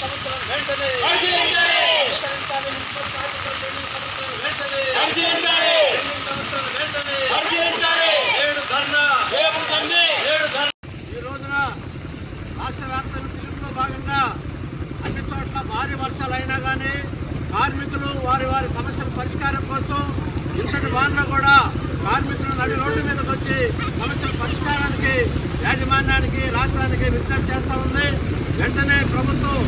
సమస్యలను వెంటనే ఏడు ఏడు ధర్నా ఈ రోజున రాష్ట్ర వ్యాప్తంగా పిలుపులో భాగంగా అన్ని చోట్ల భారీ వర్షాలు అయినా కానీ కార్మికులు వారి వారి సమస్యల పరిష్కారం కోసం ఇంతటి వారిలో కూడా కార్మికులు నడి రోడ్డు మీదకి వచ్చి సమస్యల పరిష్కారానికి యాజమాన్యానికి రాష్ట్రానికి విజ్ఞప్తి చేస్తూ ఉంది. వెంటనే ప్రభుత్వం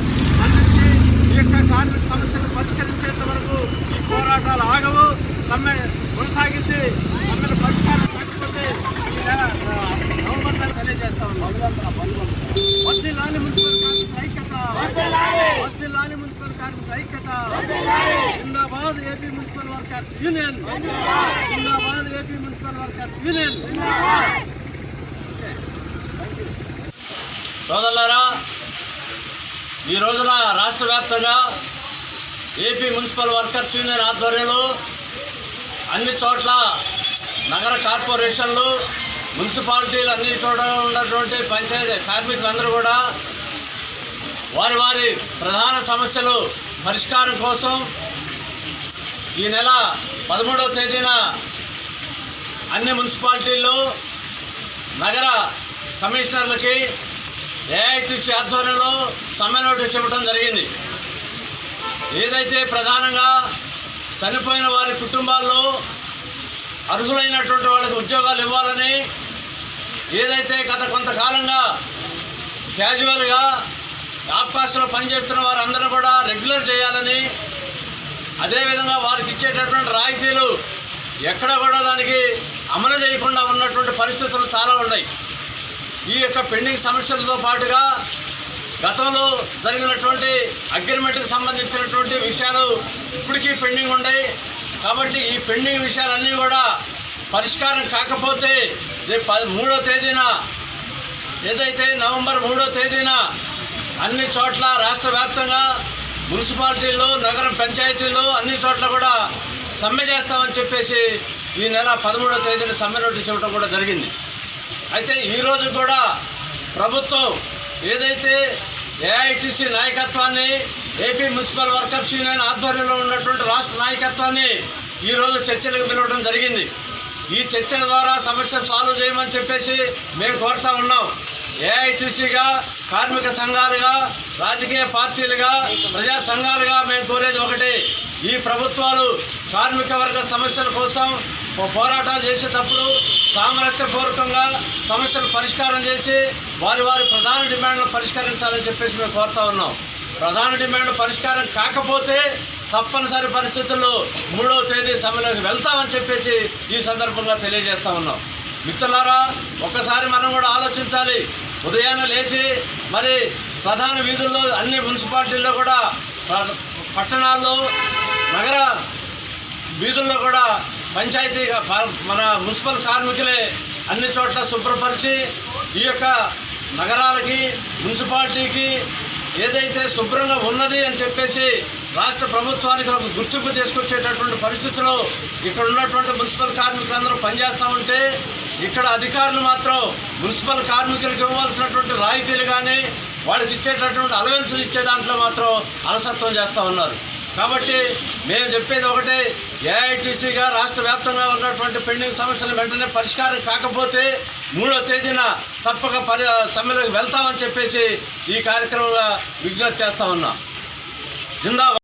అందించి ఈ యొక్క కార్మిక సమస్యలు పరిష్కరించేంత వరకు ఈ పోరాటాలు ఆగవు. సమ్మె కొనసాగించి సమ్మెను పరిష్కారం కాకపోతే ఈ నెల ఆ, నవంబర్ నెల తెలియజేస్తా ఉన్నాం. వర్ధిల్లాలి మున్సిపల్ కార్మికుల ఐక్యత. వర్ధిల్లాలి మున్సిపల్ కార్మికుల ఐక్యత. జిందాబాద్ ఏపీ మున్సిపల్ వర్కర్స్ యూనియన్. జిందాబాద్ ఏపీ మున్సిపల్ వర్కర్స్ యూనియన్. సోదరులారా ఈ రోజున రాష్ట్ర వ్యాప్తంగా ఏపీ మున్సిపల్ వర్కర్స్ యూనియన్ ఆధ్వర్యంలో అన్ని చోట్ల నగర కార్పొరేషన్లు మున్సిపాలిటీలు అన్ని చోట్ల ఉన్నటువంటి పంచాయతీ కార్మికులందరూ కూడా వారి వారి ప్రధాన సమస్యలు పరిష్కారం కోసం ఈ నెల పదమూడవ తేదీన అన్ని మున్సిపాలిటీల్లో నగర కమిషనర్లకి ఏఐటీసీ ఆధ్వర్యంలో సమ్మె నోటీస్ ఇవ్వడం జరిగింది. ఏదైతే ప్రధానంగా చనిపోయిన వారి కుటుంబాల్లో అర్హులైనటువంటి వాళ్ళకి ఉద్యోగాలు ఇవ్వాలని ఏదైతే గత కొంతకాలంగా క్యాజువల్గా ఆఫ్కాస్ట్లో పనిచేస్తున్న వారందరూ కూడా రెగ్యులర్ చేయాలని అదేవిధంగా వారికి ఇచ్చేటటువంటి రాయితీలు ఎక్కడ కూడా దానికి అమలు చేయకుండా ఉన్నటువంటి పరిస్థితులు చాలా ఉన్నాయి. ఈ యొక్క పెండింగ్ సమస్యలతో పాటుగా గతంలో జరిగినటువంటి అగ్రిమెంట్కి సంబంధించినటువంటి విషయాలు ఇప్పటికీ పెండింగ్ ఉన్నాయి కాబట్టి ఈ పెండింగ్ విషయాలన్నీ కూడా పరిష్కారం కాకపోతే రేపు పది మూడో తేదీన ఏదైతే నవంబర్ మూడో తేదీన అన్ని చోట్ల రాష్ట్ర వ్యాప్తంగా మున్సిపాలిటీల్లో నగర పంచాయతీల్లో అన్ని చోట్ల కూడా సమ్మె చేస్తామని చెప్పేసి ఈ నెల పదమూడో తేదీన సమ్మె నోటీస్ ఇవ్వడం కూడా జరిగింది. అయితే ఈరోజు కూడా ప్రభుత్వం ఏదైతే ఏఐటీసీ నాయకత్వాన్ని ఏపీ మున్సిపల్ వర్కర్స్ యూనియన్ ఆధ్వర్యంలో ఉన్నటువంటి రాష్ట్ర నాయకత్వాన్ని ఈరోజు చర్చలకు పిలవడం జరిగింది. ఈ చర్చల ద్వారా సమస్య సాల్వ్ చేయమని చెప్పేసి మేము కోరుతా ఉన్నాం. ఏఐటీసీగా కార్మిక సంఘాలుగా రాజకీయ పార్టీలుగా ప్రజా సంఘాలుగా మేము కోరేది ఒకటి. ఈ ప్రభుత్వాలు కార్మిక వర్గ సమస్యల కోసం పోరాటం పోరాటాలు చేసేటప్పుడు సామరస్యపూర్వకంగా సమస్యలు పరిష్కారం చేసి వారి వారి ప్రధాన డిమాండ్లు పరిష్కరించాలని చెప్పేసి మేము కోరుతా ఉన్నాం. ప్రధాన డిమాండ్ పరిష్కారం కాకపోతే తప్పనిసరి పరిస్థితుల్లో మూడవ తేదీ సమ్మెలోకి వెళ్తామని చెప్పేసి ఈ సందర్భంగా తెలియజేస్తా ఉన్నాం. మిత్రులారా ఒక్కసారి మనం కూడా ఆలోచించాలి. ఉదయాన్నే లేచి మరి ప్రధాన వీధుల్లో అన్ని మున్సిపాలిటీల్లో కూడా పట్టణాల్లో నగర వీధుల్లో కూడా పంచాయతీగా మన మున్సిపల్ కార్మికులే అన్ని చోట్ల శుభ్రపరిచి ఈ యొక్క నగరాలకి మున్సిపాలిటీకి ఏదైతే శుభ్రంగా ఉన్నది అని చెప్పేసి రాష్ట్ర ప్రభుత్వానికి ఒక గుర్తింపు తీసుకొచ్చేటటువంటి పరిస్థితిలో ఇక్కడ ఉన్నటువంటి మున్సిపల్ కార్మికులందరూ పనిచేస్తూ ఉంటే ఇక్కడ అధికారులు మాత్రం మున్సిపల్ కార్మికులకు ఇవ్వాల్సినటువంటి రాయితీలు కానీ వాళ్ళకి ఇచ్చేటటువంటి అలవెన్సులు ఇచ్చే దాంట్లో మాత్రం అలసత్వం చేస్తూ ఉన్నారు. కాబట్టి మేము చెప్పేది ఒకటే ఏఐటీసీగా రాష్ట్ర వ్యాప్తంగా ఉన్నటువంటి పెండింగ్ సమస్యలు వెంటనే పరిష్కారం కాకపోతే మూడో తేదీన తప్పక పరి సమ్మెలకు వెళ్తామని చెప్పేసి ఈ కార్యక్రమంలో విజ్ఞప్తి చేస్తా ఉన్నాం. జిందాబాద్.